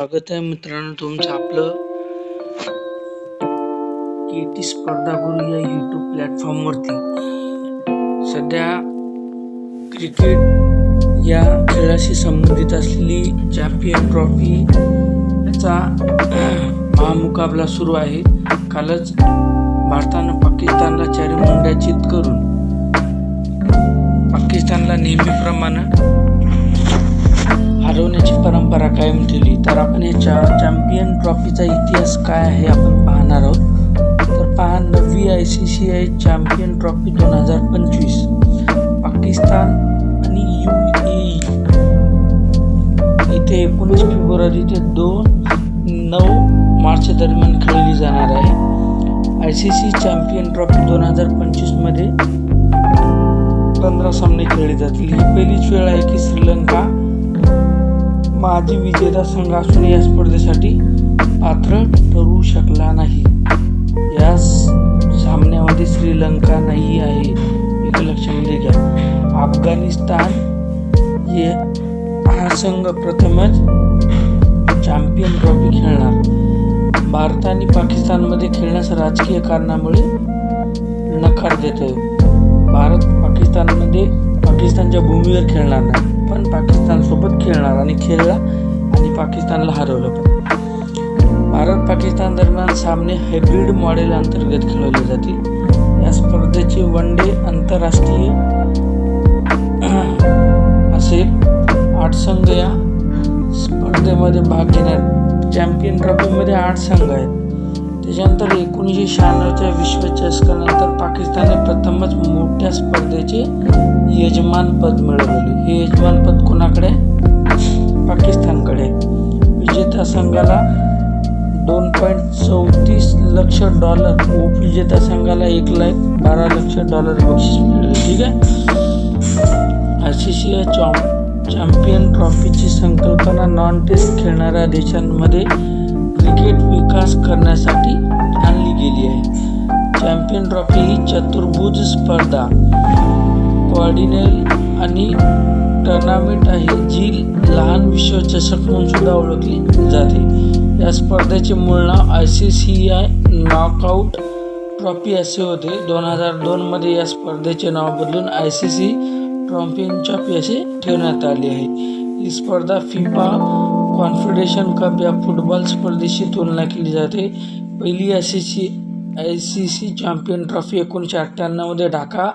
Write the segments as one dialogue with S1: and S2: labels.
S1: स्वागत आहे मित्रांनो तुमचं आपलं के टी स्पर्धा गुरु या यूट्यूब प्लॅटफॉर्मवरती सध्या क्रिकेट या खेळाशी संबंधित असलेली चॅम्पियन ट्रॉफी याचा महामुकाबला सुरू आहे. कालच भारतानं पाकिस्तानला चारी मुंड्याचित करून पाकिस्तानला नेहमीप्रमाणे हरवण्याची परंपरा कायम ठेवली. तर आपण याच्या चॅम्पियन ट्रॉफीचा इतिहास काय आहे आपण पाहणार आहोत. तर पहा नववी I C C I champion trophy दोन हजार पंचवीस. पाकिस्तान आणि यू ए इथे एकोणीस फेब्रुवारी ते दोन नऊ मार्च दरम्यान खेळली जाणार आहे. I C C champion trophy दोन हजार पंचवीसमध्ये पंधरा सामने खेळले जातील. ही पहिलीच वेळ आहे की श्रीलंका माजी विजेता संघ असून या स्पर्धेसाठी पात्र ठरू शकला नाही. या सामन्यामध्ये श्रीलंका नाही आहे एक लक्षामध्ये घ्या. अफगाणिस्तान हे हा संघ प्रथमच चॅम्पियन ट्रॉफी खेळणार. भारत आणि पाकिस्तानमध्ये खेळण्यास राजकीय कारणामुळे नकार देत भारत पाकिस्तानमध्ये पाकिस्तानच्या भूमीवर खेळणार नाही. पण पाकिस्तानसोबत खेळणार आणि खेळला आणि पाकिस्तानला हरवलं पण. भारत पाकिस्तान दरम्यान सामने हायब्रिड मॉडेल अंतर्गत खेळवले जातील. या स्पर्धेचे वन डे आंतरराष्ट्रीय असेल. आठ संघ या स्पर्धेमध्ये भाग घेणार. चॅम्पियन ट्रॉफीमध्ये आठ संघ आहेत. त्याच्यानंतर एकोणीसशे शहाण्णवच्या विश्वचषकानंतर पाकिस्तानने प्रथमच मोठ्या स्पर्धेचे यजमानपद मिळवले. हे यजमानपद कोणाकडे? पाकिस्तानकडे. विजेता संघाला दोन पॉईंट चौतीस लक्ष डॉलर. उपविजेता संघाला एक लाख बारा लक्ष डॉलर बक्षीस मिळाले. ठीक आहे? आय चॉम चॅम्पियन ट्रॉफीची संकल्पना नॉन टेस्ट खेळणाऱ्या देशांमध्ये क्रिकेट विकास करण्यासाठी आणली गेली आहे. चॅम्पियन ट्रॉफी ही चतुर्भुज स्पर्धा. कॉर्डिनेल आणि टर्नामेंट आहे जी लहान विश्वचषक म्हणून सुद्धा ओळखली जाते. या स्पर्धेचे मूळ नाव I C C I knockout trophy असे होते. दोन हजार दोनमध्ये या स्पर्धेचे नाव बदलून I C C champion trophy असे ठेवण्यात आले आहे. ही स्पर्धा फिफा कॉन्फेडरेशन कप या फुटबॉल स्पर्धेशी तुलना केली जाते. पहिली I C C I C C champion trophy एकोणीसशे अठ्ठ्याण्णवमध्ये ढाका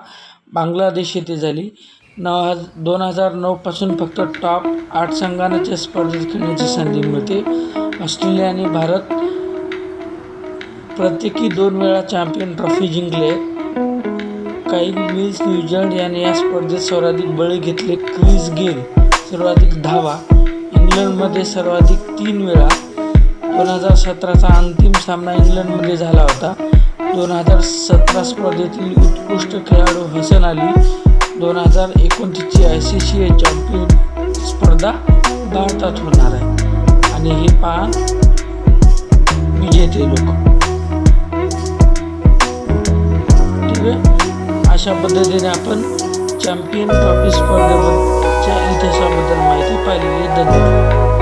S1: बांगलादेश येथे झाली. नऊ दोन हजार नऊपासून फक्त टॉप आठ संघांनाच स्पर्धेत खेळण्याची संधी मिळते. ऑस्ट्रेलिया आणि भारत प्रत्येकी दोन वेळा चॅम्पियन ट्रॉफी जिंकले. काही मिल्स न्यूझीलंड याने या स्पर्धेत सर्वाधिक बळी घेतले. क्रिस गेल सर्वाधिक धावा. इंग्लंडमध्ये सर्वाधिक तीन वेळा दोन हजार सतराचा अंतिम सामना इंग्लंडमध्ये झाला होता. दोन हजार सतरा स्पर्धेतील उत्कृष्ट खेळाडू हसन अली दोन हजार एकोणतीसची I C C A champion स्पर्धा भारतात होणार आहे. आणि हे पहा विजेते लोक. ठीक आहे? अशा पद्धतीने आपण चॅम्पियन ट्रॉफी स्पर्धेबद्दलच्या इतिहासाबद्दल माहिती पाहिलेली आहे. धन्यवाद